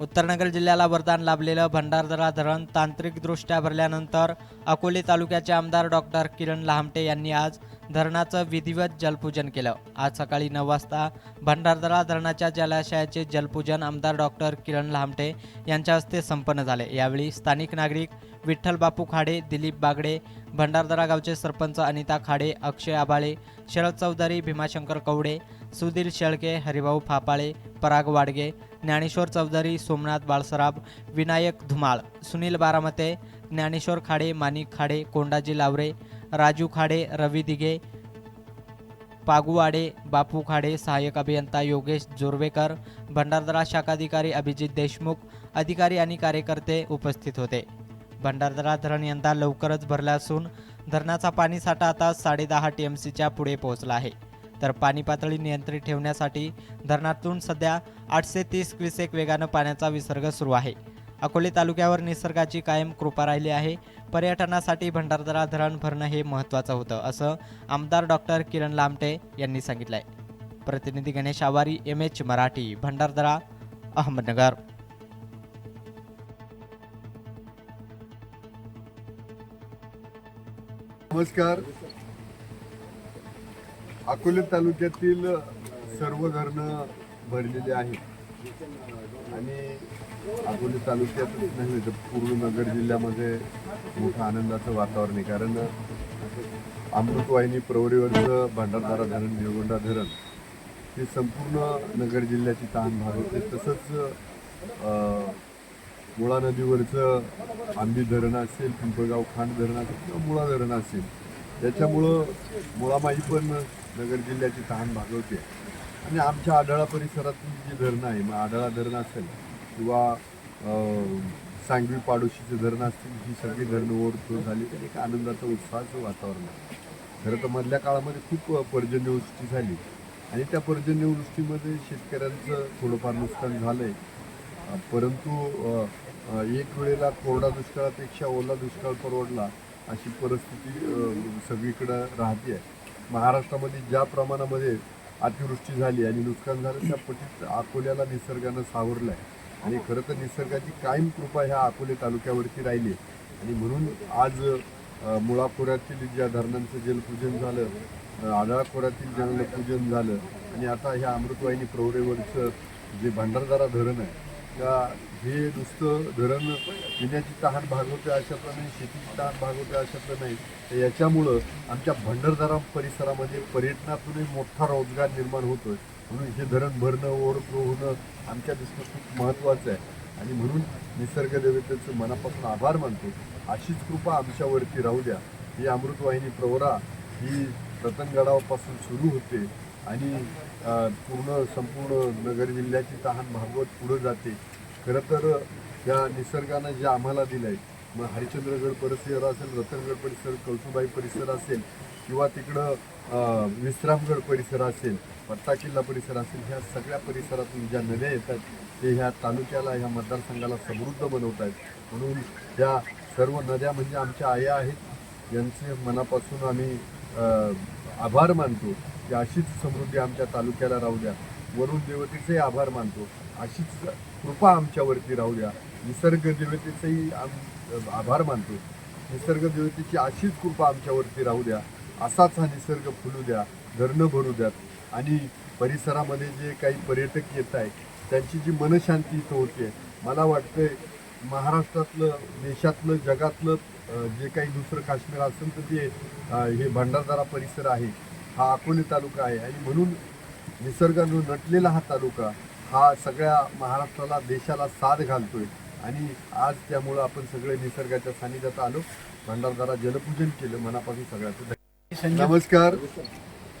उत्तरनगर जिल्ह्याला वरदान लाभलेलं भंडारदरा धरण तांत्रिकदृष्ट्या भरल्यानंतर अकोले तालुक्याचे आमदार डॉक्टर किरण लहामटे यांनी आज धरणाचं विधिवत जलपूजन केलं. आज सकाळी नऊ वाजता भंडारदरा धरणाच्या जलाशयाचे जलपूजन आमदार डॉक्टर किरण लहामटे यांच्या हस्ते संपन्न झाले. यावेळी स्थानिक नागरिक विठ्ठल बापू खाडे दिलीप बागडे भंडारदरा गावचे सरपंच अनिता खाडे अक्षय आबाळे शरद चौधरी भीमाशंकर कवडे सुधीर शेळके हरिभाऊ फापाळे पराग वाडगे ज्ञानेश्वर चौधरी सोमनाथ बाळसराब विनायक धुमाळ सुनील बारामते ज्ञानेश्वर खाडे माणिक खाडे कोंडाजी लावरे राजू खाडे रवी दिघे पागुवाडे बापू खाडे सहाय्यक अभियंता योगेश जोरवेकर भंडारदरा शाखाधिकारी अभिजित देशमुख अधिकारी आणि कार्यकर्ते उपस्थित होते. भंडारदरा धरण यंदा लवकरच भरलं असून धरणाचा पाणीसाठा आता साडेदहा टी एम सीच्या पुढे पोहोचला आहे. तर पाणी पातळी नियंत्रित ठेवण्यासाठी धरणातून सध्या आठशे तीस क्युसेक वेगानं पाण्याचा विसर्ग सुरू आहे. अकोले तालुक्यावर निसर्गाची कायम कृपा राहिली आहे. पर्यटनासाठी भंडारदरा धरण भरणं हे महत्त्वाचं होतं असं आमदार डॉक्टर किरण लामटे यांनी सांगितलंय. प्रतिनिधी गणेश आवारी एम एच मराठी भंडारदरा अहमदनगर. नमस्कार. अकोले तालुक्यातील सर्व धरणं भरलेली आहेत. आणि अकोले तालुक्यातच नाही तर पूर्ण नगर जिल्ह्यामध्ये मोठं आनंदाचं वातावरण आहे. कारण अमृतवाहिनी प्रवरीवरचं भंडारदारा धरण देवगोंडा धरण हे संपूर्ण नगर जिल्ह्याची तहान भागवते तसंच मुळा नदीवरचं आंबी धरण असेल पिंपळगाव खांड धरण असेल किंवा मुळा धरण असेल त्याच्यामुळं मुळामाई पण नगर जिल्ह्याची तहान भागवते. आणि आमच्या आढळा परिसरातील जी धरणं आहे मग आढळा धरण असेल किंवा सांगवी पाडोशीचे धरणं असतील ही सगळी धरणं ओव्हरफ्लो झाली तर एक आनंदाचं उत्साहाचं वातावरण आहे. खरं तर मधल्या काळामध्ये खूप पर्जन्यवृष्टी झाली. आणि त्या पर्जन्यवृष्टीमध्ये शेतकऱ्यांचं थोडंफार नुकसान झालं आहे परंतु एक वेळेला कोरडा दुष्काळापेक्षा ओला दुष्काळ परवडला अशी परिस्थिती सगळीकडं राहते आहे महाराष्ट्रामध्ये ज्या प्रमाणामध्ये अतिवृष्टी झाली आणि नुकसान झालं त्या पटीत अकोल्याला निसर्गानं सावरलं आहे आणि खरं तर निसर्गाची कायम कृपा ह्या अकोले तालुक्यावरती राहिली आहे. आणि म्हणून आज अ, मुळा खोऱ्यातील ज्या धरणांचं जलपूजन झालं अ, आढळा खोऱ्यातील जलपूजन झालं आणि आता ह्या अमृतवाहिनी प्रवरेवरचं जे भंडारदारा धरण आहे का हे नुसतं धरण पिण्याची तहान भागवते अशातलं नाही शेतीची तहान भागवते अशातलं नाही तर याच्यामुळं आमच्या भंडारदारा परिसरामध्ये पर्यटनातूनही मोठा रोजगार निर्माण होतो आहे म्हणून हे धरण भरणं ओव्हरफ्लो होणं आमच्या दृष्टीनं खूप महत्त्वाचं आहे. आणि म्हणून निसर्गदेवतेचं मनापासून आभार मानतो. अशीच कृपा आमच्यावरती राहू द्या. ही अमृतवाहिनी प्रवरा ही रतनगडापासून सुरू होते. आणि पूर्ण संपूर्ण नगर जिल्ह्याची तहान भागवत पुढं जाते. खरं तर या निसर्गानं जे आम्हाला दिलं आहे मग हरिश्चंद्रगड परिसर असेल रतनगड परिसर कळसुबाई परिसर असेल किंवा तिकडं विश्रामगड परिसर असेल पट्टा किल्ला परिसर असेल ह्या सगळ्या परिसरातून ज्या नद्या येतात ते ह्या तालुक्याला ह्या मतदारसंघाला समृद्ध बनवत आहेत. म्हणून त्या सर्व नद्या म्हणजे आमच्या आया आहेत. यांचे मनापासून आम्ही आभार मानतो. की अशीच समृद्धी आमच्या तालुक्याला राहू द्या. वरुण देवतेचेही आभार मानतो. अशीच कृपा आमच्यावरती राहू द्या. निसर्ग देवतेचेही आम आभार मानतो. निसर्ग देवतेची अशीच कृपा आमच्यावरती राहू द्या. असाच हा निसर्ग फुलू द्या. धरणं भरू द्यात. आणि परिसरामध्ये जे काही पर्यटक येत आहेत त्यांची जी मनशांती इथं होते मला वाटतंय महाराष्ट्रातलं देशातलं जगातलं जे काही दुसरं काश्मीर असेल तर ते हे भंडारदारा परिसर आहे. हा अकोले तालुका आहे. आणि म्हणून निसर्गानं नटलेला हा तालुका हा सगळ्या महाराष्ट्राला देशाला साथ घालतोय. आणि आज त्यामुळं आपण सगळे निसर्गाच्या सानिध्यात आलो. भंडारदारा जलपूजन केलं मनापासून सगळ्याचं. नमस्कार.